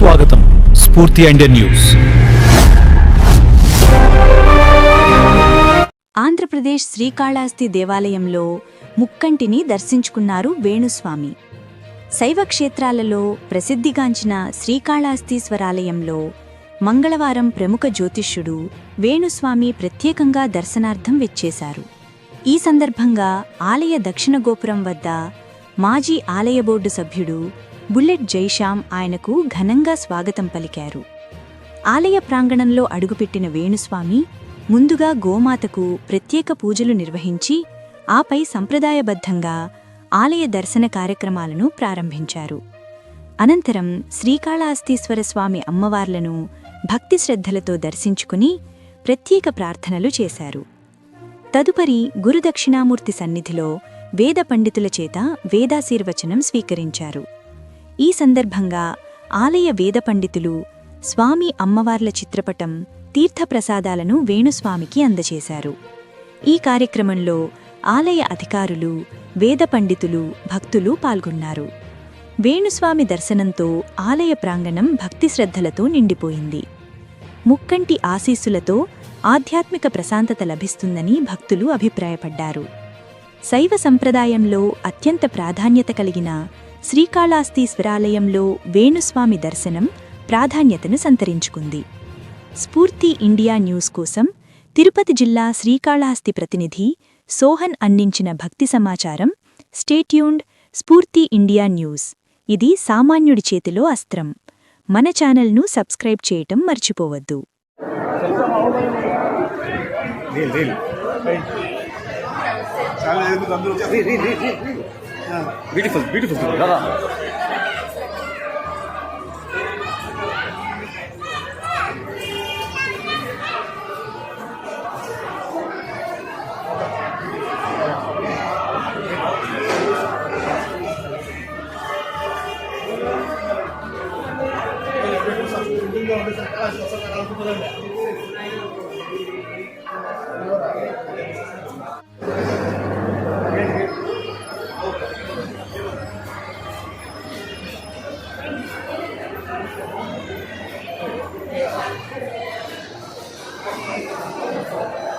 స్వాగతం స్ఫూర్తి and news. Andhra Pradesh Srikalahasti దేవాలయంలో ముక్కంటిని దర్శించుకున్నారు వేణుస్వామి. శైవ క్షేత్రాలలో ప్రసిద్ధిగాంచిన శ్రీకాళహస్తీశ్వరాలయంలో మంగళవారం ప్రముఖ జ్యోతిష్యుడు వేణుస్వామి ప్రత్యేకంగా దర్శనార్థం వెచ్చేశారు. ఈ సందర్భంగా ఆలయ దక్షిణ గోపురం వద్ద మాజీ ఆలయ బోర్డు సభ్యుడు బుల్లెట్ జైషాం ఆయనకు ఘనంగా స్వాగతం పలికారు. ఆలయ ప్రాంగణంలో అడుగుపెట్టిన వేణుస్వామి ముందుగా గోమాతకు ప్రత్యేక పూజలు నిర్వహించి ఆపై సంప్రదాయబద్ధంగా ఆలయ దర్శన కార్యక్రమాలను ప్రారంభించారు. అనంతరం శ్రీకాళహస్తీశ్వర స్వామి అమ్మవార్లను భక్తి శ్రద్ధలతో దర్శించుకుని ప్రత్యేక ప్రార్థనలు చేశారు. తదుపరి గురుదక్షిణామూర్తి సన్నిధిలో వేద పండితుల చేత వేదాశీర్వచనం స్వీకరించారు. ఈ సందర్భంగా ఆలయ వేద పండితులు స్వామి అమ్మవార్ల చిత్రపటం తీర్థప్రసాదాలను వేణుస్వామికి అందజేశారు. ఈ కార్యక్రమంలో ఆలయ అధికారులు వేద పండితులు భక్తులు పాల్గొన్నారు. వేణుస్వామి దర్శనంతో ఆలయ ప్రాంగణం భక్తి శ్రద్ధలతో నిండిపోయింది. ముక్కంటి ఆశీస్సులతో ఆధ్యాత్మిక ప్రశాంతత లభిస్తుందని భక్తులు అభిప్రాయపడ్డారు. శైవ సంప్రదాయంలో అత్యంత ప్రాధాన్యత కలిగిన శ్రీకాళహస్తీశ్వరాలయంలో వేణుస్వామి దర్శనం ప్రాధాన్యతను సంతరించుకుంది. స్ఫూర్తి ఇండియా న్యూస్ కోసం తిరుపతి జిల్లా శ్రీకాళహస్తి ప్రతినిధి సోహన్ అందించిన భక్తి సమాచారం స్టేట్యూన్డ్ స్ఫూర్తి ఇండియా న్యూస్. ఇది సామాన్యుడి చేతిలో అస్త్రం. మన ఛానల్ను సబ్స్క్రైబ్ చేయటం మర్చిపోవద్దు. చాలా beautiful, beautiful. 나가. Gracias. Thank you.